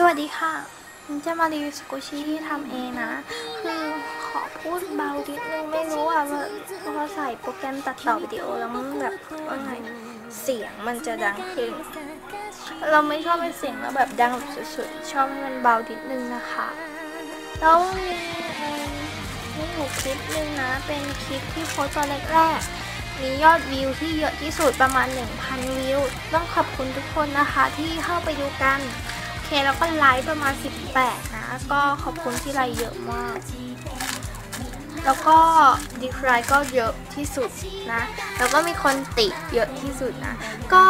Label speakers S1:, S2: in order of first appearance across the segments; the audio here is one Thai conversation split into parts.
S1: สวัสดีค่ะฉันจะมารีวิวสกูชี่ที่ทำเองนะ คือขอพูดเบานิดนึงไม่รู้อะว่าพอใส่โปรแกรมตัดต่อวิดีโอแล้วมันแบบว่าไงเสียงมันจะดังขึ้น เราไม่ชอบให้เสียงเราแบบดังแบบสุดๆ ชอบให้มันเบานิดนึงนะคะ แล้วมีเองมีอยู่คลิปนึงนะ เป็นคลิปที่โพสต์ตอนแรกๆ มียอดวิวที่เยอะที่สุดประมาณ 1,000 วิว ต้องขอบคุณทุกคนนะคะที่เข้าไปดูกัน เคแล้วก็ไลค์ประมาณ 18 นะ ก็ขอบคุณที่ไลค์เยอะมาก แล้วก็ดีคลายก็เยอะที่สุดนะ แล้วก็มีคนติเยอะที่สุดนะ ก็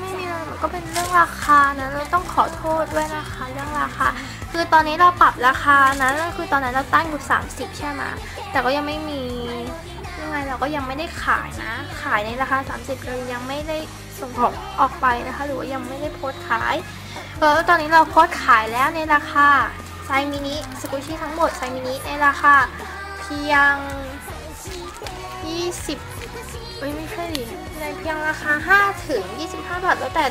S1: ไม่มีอะไรก็เป็นเรื่องราคานะ เราต้องขอโทษด้วยนะคะเรื่องราคา คือตอนนี้เราปรับราคานะคือตอนนั้นเราตั้งอยู่ 30 ใช่ไหมแต่ก็ยังไม่มียังไงเราก็ยังไม่ได้ขายนะ ขายในราคา 30เรายังไม่ได้ส่งของออกไปนะคะ หรือว่ายังไม่ได้โพสต์ขาย เออตอนนี้เราโพสขายแล้วในราคาไซมินิสกูชี่ทั้งหมดไซมินิในราคาเพียง 20เอ้ยไม่ใช่ดิในเพียงราคา 5 ถึง 25 บาทแล้วแต่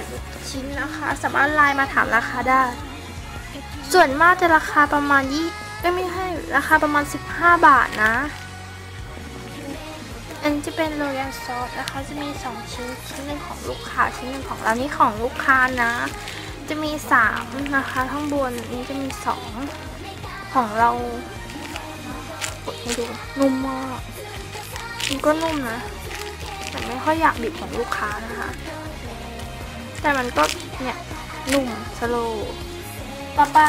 S1: ชิ้นนะคะ สามารถไลน์มาถามราคาได้ ส่วนมากจะราคาประมาณยี่ก็ไม่ให้ราคาประมาณ 15 บาทนะ อันจะเป็นโรยัลซอสนะคะจะมี 2 ชิ้นชิ้นหนึ่งของลูกค้าชิ้นหนึ่งของเรานี่ของลูกค้านะ จะมี 3 นะคะ ข้างบนนี้จะมี 2 ของเรากดให้ดูนุ่มมากมันก็นุ่มนะ แต่ไม่ค่อยอยากบีบของลูกค้านะคะ แต่มันก็เนี่ยนุ่มสโลว์ต่อไป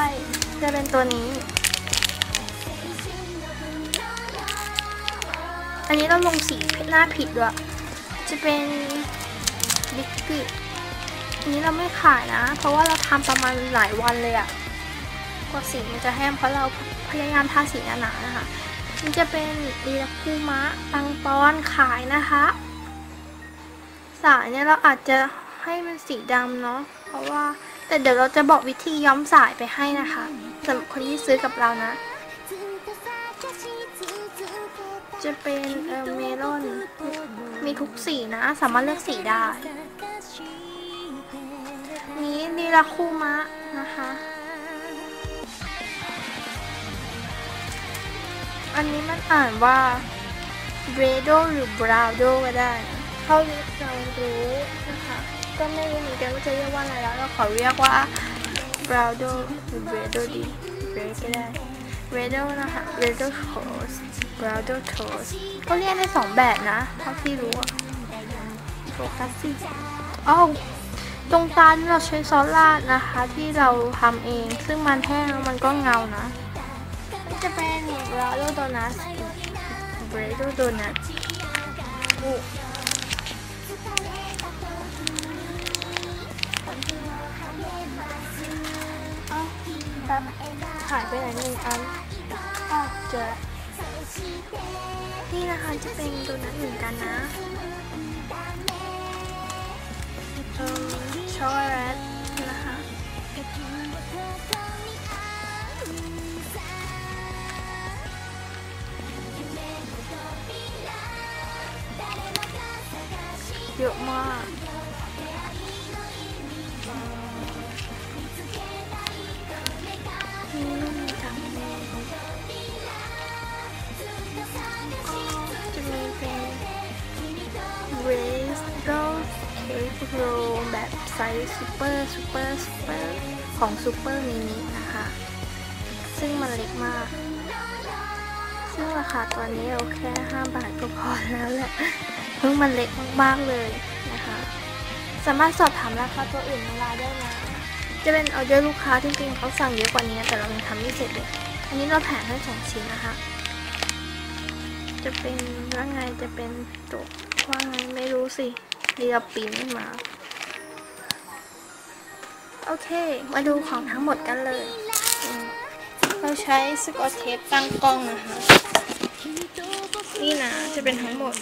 S1: จะเป็นตัวนี้ อันนี้เราลงสีหน้าผิดด้วยจะเป็นบิกกิอั นนี้เราไม่ขายนะ เพราะว่าเราทำประมาณหลายวันเลยอะกว่าสีมันจะแห้งเพราะเราพยายามทาสีหนาๆนะคะมันจะเป็นดีลคูมะตังปอนขายนะคะ สายเนี่ยเราอาจจะให้มันสีดำเนาะเพราะว่าแต่เดี๋ยวเราจะบอกวิธีย้อมสายไปให้นะคะสำหรับคนที่ซื้อกับเรานะ จะเป็นเเมลอนมีทุกสีนะ สามารถเลือกสีได้ นี้ดีลาคูมะนะคะ อันนี้มันอ่านว่า b r a d o หรือ b r a d o ก็ได้นะเท่าที่เรารู้นะคะ ก็ไม่รู้เหมือนกันว่าจะเรียกว่าอะไรแล้ว เราขอเรียกว่า b r a d o หรือ b r a d o ดี b r a d ก็ได้ b r a d o นะคะ b r a d o Toast b r a d o Toast ก็เรียกได้สองแบบนะเท่าที่รู้อะโฟกัสสิอ้าว ตรงตาที่เราใช้ซอสราดนะคะ ที่เราทำเอง ซึ่งมันแห้งแล้วมันก็เงานะมันจะเป็นบราโดโดนัทบราโดโดนัทแบบหายไปไหนหนึ่งอันอ้าวเจอนี่นะคะจะเป็นโดนัทเหมือนกันนะ เยอะมากนุ่มจังเลยก็จะมีเป็น r a s e r Cake Roll แบบไซส์ซูเปอร์ซูเปอร์ซูเปอร์ของซูเปอร์มินินะคะ ซึ่งมันเล็กมาก ซึ่งราคาตัวนี้เราแค่ 5 บาทก็พอแล้วแหละ พิ่งมันเล็กมากๆเลยนะคะ สามารถสอบถามราคาตัวอื่นในไลน์ได้นะจะเป็นออเดอร์ลูกค้าจริงๆเขาสั่งเยอะกว่านี้แต่เรายังทำไม่เสร็จเลยอันนี้เราแถมให้สองชิ้นนะคะ จะเป็นว่าไงจะเป็นตัวว่าไงไม่รู้สิดีเราปิ้นมาโอเค มาดูของทั้งหมดกันเลย เราใช้สกอตเทปตั้งกล้องนะคะ นี่นะจะเป็นทั้งหมด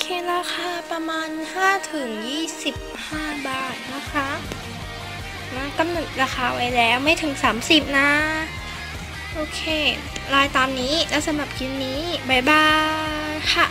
S1: เคราคาประมาณ 5 ถึง 25 บาทนะคะนะกำหนดราคาไว้แล้วไม่ถึง 30 นะ โอเค ลายตามนี้แล้วสำหรับคลิปนี้ บ๊ายบายค่ะ